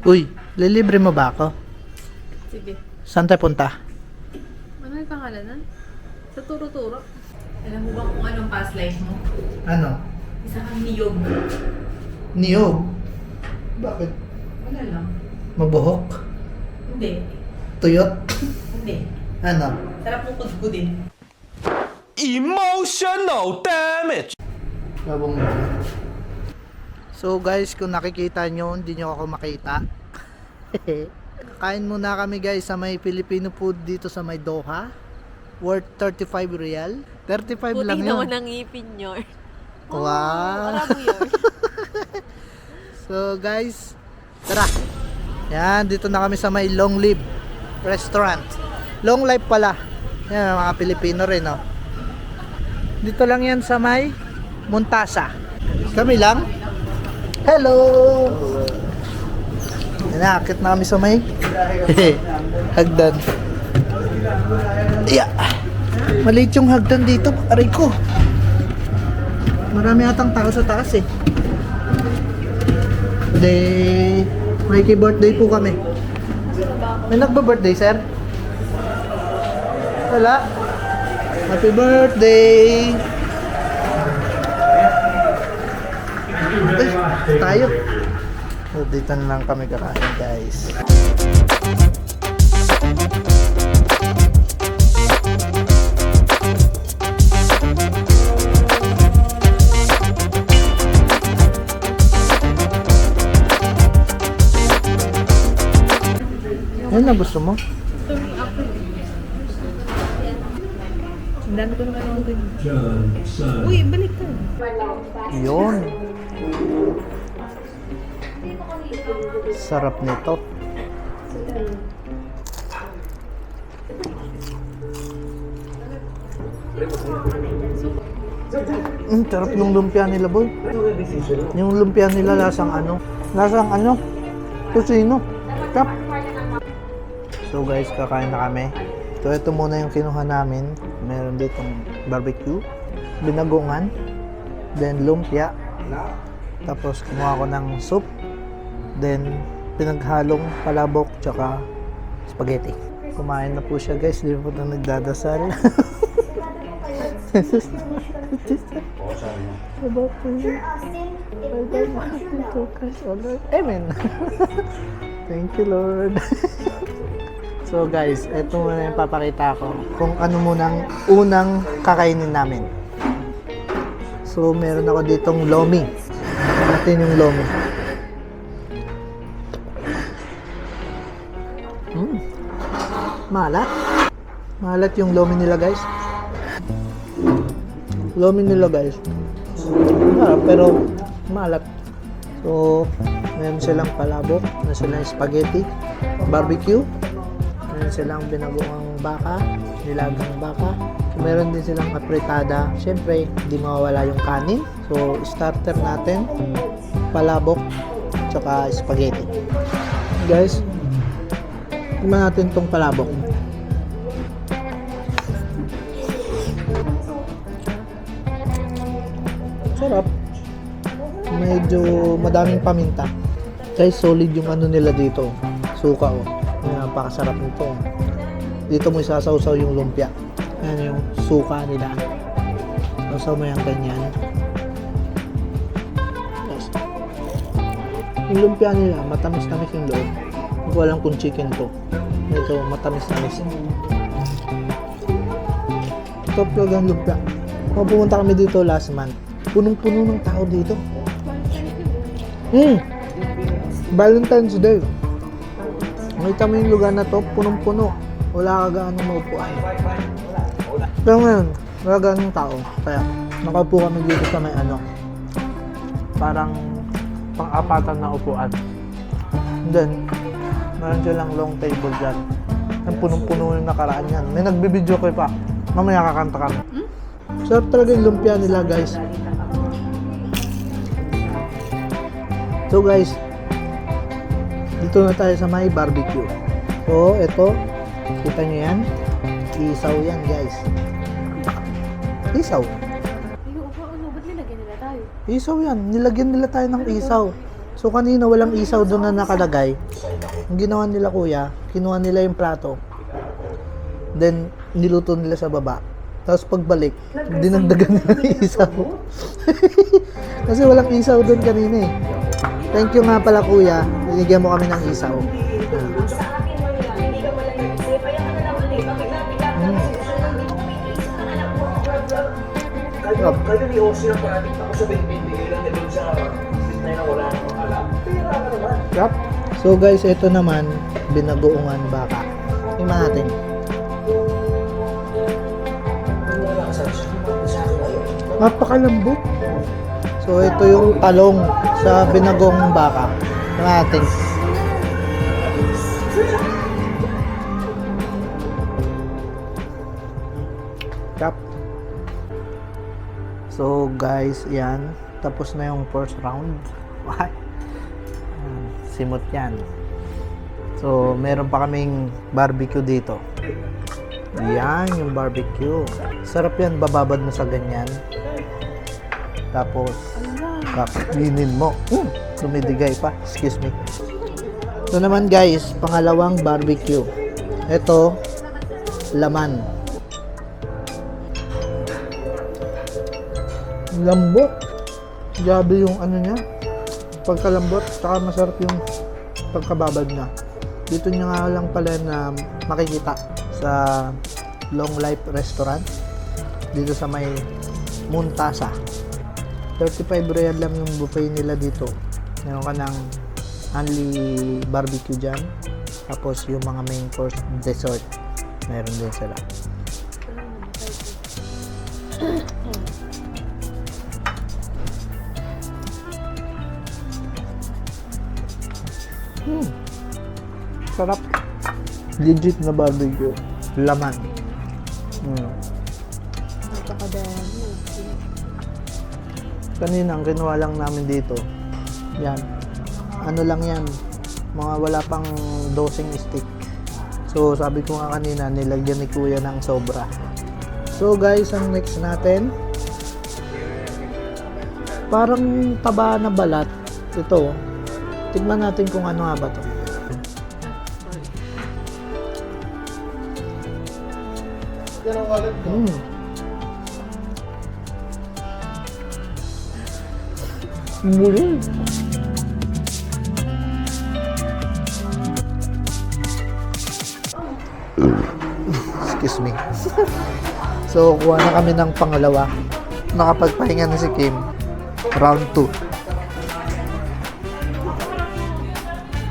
Uy, lilibre mo ba ako? Sige. Saan tayo punta? Ano yung pangalan nun? Sa turo-turo. Alam mo ba kung anong past life mo? Ano? Isa kang niyog. Niyog? Bakit? Wala lang. Mabuhok? Hindi. Tuyot? Hindi. Ano? Sarap mo kudkudin. Emotional damage. Labong So guys, kung nakikita nyo, hindi nyo ako makita. Kain muna kami guys sa may Filipino food dito sa may Doha. Worth 35 real. 35 Puti lang naman yun. ang ngipin nyo. Wow. Wala mo yun. So guys, tara. Yan, dito na kami sa may Long Live Restaurant. Long Life pala. Yan, mga Pilipino rin, no? Dito lang yan sa may Montasa. Kami lang. Hello! Yan, nakakit na kami sa may hagdan. Yeah. Maliit yung hagdan dito. Aray ko. Marami atang tao sa taas eh. Day, Mikey birthday po kami. May nagba-birthday, sir? Wala. Happy birthday! Tayo. So, dito na lang kami kakain, guys. Yan na gusto mo? Ang dami ko naman ang Uy, balik ka. Yun. Sarap nito. Mm, sarap yung lumpia nila, boy. Yung lumpia nila lasang ano? Lasang ano? Tusino. Kap. So guys, kakain na kami. So ito muna yung kinuha namin. Meron ditong barbecue, binagongan, then lumpia. Tapos kumuha ko ng soup, then pinaghalong palabok tsaka spaghetti. Kumain na po siya guys, di po na nagdadasal. About to you. Amen. Thank you, Lord. so guys, ito muna yung papakita ko kung ano munang unang kakainin namin. So meron ako ditong lomi. Natin yung lomi. Mm. Malat. Malat yung lomi nila guys. Lomi nila guys. Masarap pero malat. So, meron silang palabok, meron silang spaghetti, barbecue, meron silang binagoong baka, nilagang baka, meron din silang apritada. Siyempre, hindi mawawala yung kanin. So, starter natin, palabok, tsaka spaghetti. Guys, tingnan natin tong palabok. Sarap. Medyo madaming paminta. Guys, solid yung ano nila dito. Suka oh. Napakasarap nito. Dito mo isasawsaw yung lumpia. Yan yung suka nila. Sausaw mo yung ganyan. Yes. Yung lumpia nila, matamis-tamis yung loob. Hindi ko alam kung chicken to. Ito, matamis-tamis. Top talaga ang lumpia. Kung pumunta kami dito last month, punong-puno ng tao dito. Hmm. Valentine's Day. Nakita mo yung lugar na to, punong-puno. Wala ka gaano maupuan. Pero ngayon, wala gaano tao. Kaya, nakaupo kami dito sa may ano, parang pang-apatan na upuan. And then, meron silang long table dyan. Ang punong-puno yung nakaraan yan. May nagbibideo ko pa. Mamaya kakanta kami. Sarap talaga yung lumpia nila guys. So guys, dito na tayo sa may barbecue. So, ito, kita nyo yan. Isaw yan guys. Isaw. Ano? Isaw yan. Nilagyan nila tayo ng isaw. So kanina walang isaw doon na nakalagay. Ang ginawa nila kuya, kinuha nila yung plato. Then, niluto nila sa baba. Tapos pagbalik, dinagdagan nila ng isaw. Kasi walang isaw doon kanina eh. Thank you nga pala kuya, binigyan mo kami ng isaw. Sa akin man yan, hindi ka pala nag-isip. Kaya ka na lang ulit. Bakit namin Mm. Hindi mo may isip ka na lang po. Kayo, kayo ni Jose ang parating ako sa binibigay lang na dun sa business na wala namang alam. Pira ka naman. Yup. So guys, ito naman, binagoongan baka. Tingnan natin. Napakalambot. So ito yung talong sa binagong baka. Tingnan natin. Yup. So guys, yan. Tapos na yung first round. Why? Simot yan. So, meron pa kaming barbecue dito. Yan, yung barbecue. Sarap yan, bababad mo sa ganyan. Tapos, kakinin mo. Mm, dumidigay pa. Excuse me. Ito naman guys, pangalawang barbecue. Ito, laman. Lambot. Grabe yung ano niya. Pagkalambot, saka masarap yung pagkababad niya. Dito niya nga lang pala na makikita sa Long Life Restaurant. Dito sa may Muntasa. 35 real lang yung buffet nila dito. Meron ka ng only barbecue dyan. Tapos yung mga main course dessert. Meron din sila. Hmm. Sarap. Legit na barbecue. Laman. Hmm. Napakadami. Kanina, ang kinuha lang namin dito, yan. Ano lang yan, mga wala pang dosing stick. So, sabi ko nga kanina, nilagyan ni kuya ng sobra. So, guys, ang next natin, parang taba na balat. Ito, tignan natin kung ano nga ba to. Mm. Muli. Excuse me. so, kuha na kami ng pangalawa. Nakapagpahinga na si Kim. Round 2.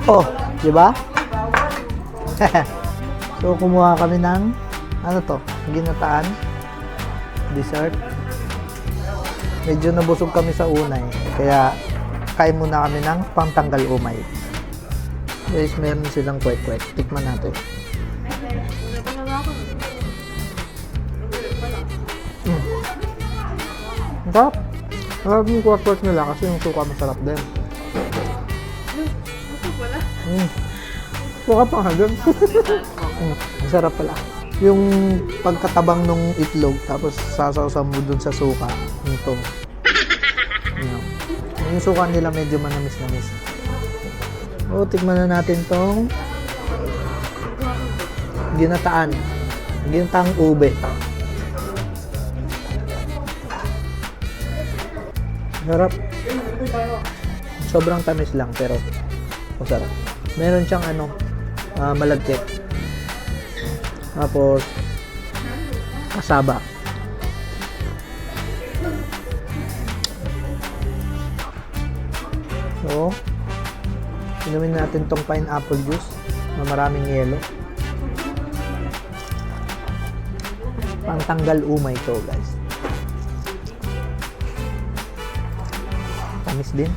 Oh, di ba? so, kumuha kami ng ano to? Ginataan. Dessert. Medyo nabusog kami sa una eh. Kaya, kain muna kami ng pangtanggal umay. Guys, meron silang kwek-kwek. Tikman natin. Mm. Ang sarap. Sarap yung kwek-kwek nila kasi yung suka masarap din. Mm. Suka pa nga dun. mm. Ang pala. Yung pagkatabang nung itlog tapos sasawsaw mo dun sa suka. Ito. Yan. Yung suka nila medyo manamis-namis. O, tikman na natin tong ginataan. Ginataang ube. Sarap. Sobrang tamis lang pero masarap. Meron siyang ano, ah, malagkit. Tapos kasaba. So, inumin natin tong pineapple juice na maraming yelo. Pangtanggal umay to, guys. Tamis din.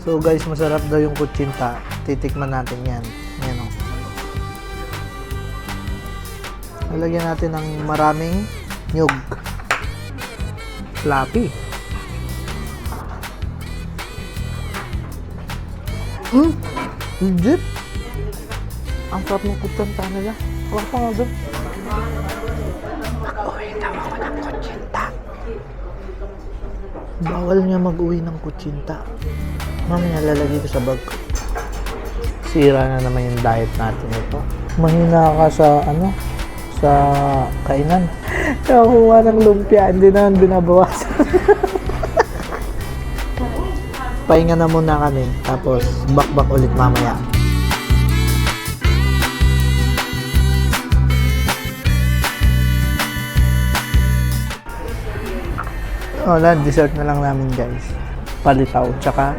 So, guys, masarap daw yung kutsinta. Titikman natin yan. Yan o. Lalagyan natin ng maraming nyug. Flappy. Hmm? Legit? Ang sarap ng kutsinta nila. Wala pa nga doon. Mag-uwi daw ako ng kutsinta. Bawal niya mag-uwi ng kutsinta. Mamaya lalagay ko sa bag ko. Sira na naman yung diet natin ito. Mahina ka sa ano? Sa kainan. Nakakuha ng lumpia, hindi naman binabawasan. Pahinga na muna kami, tapos bakbak ulit mamaya. Wala, dessert na lang namin guys. Palitaw, tsaka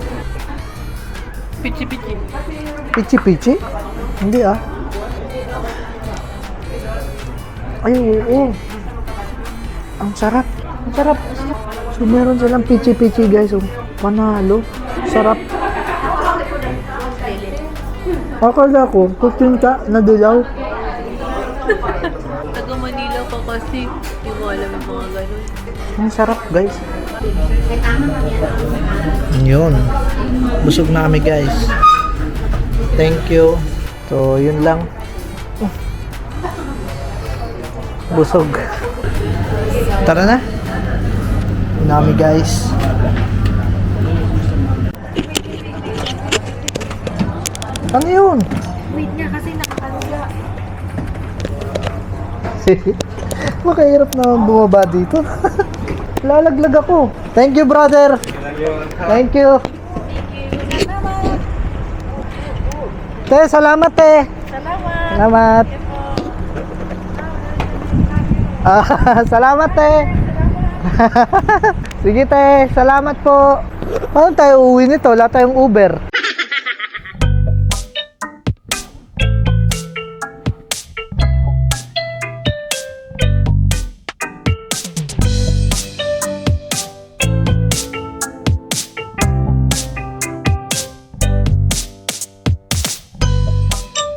Pichi-pichi. Pichi-pichi? Hindi ah. Ay, oo. Ang sarap. Ang sarap. So, meron silang pichi-pichi guys. Oh. Panalo. Sarap. Akala ko, kutinta na dilaw. Taga Manila pa kasi. Hindi mo alam yung mga ganun. Ang sarap guys. Yun. Busog na kami guys. Thank you. So, yun lang. Busog. Tara na. Yun na kami guys. Ano yun? Wait nga kasi nakakalula. Makahirap naman bumaba dito. Lalaglag ako. Thank you, brother. Thank you. Te, salamat, te. Salamat! Salamat. Ah, salamat, te. Sige, te. Salamat po. Paano tayo uwi nito? Wala tayong Uber.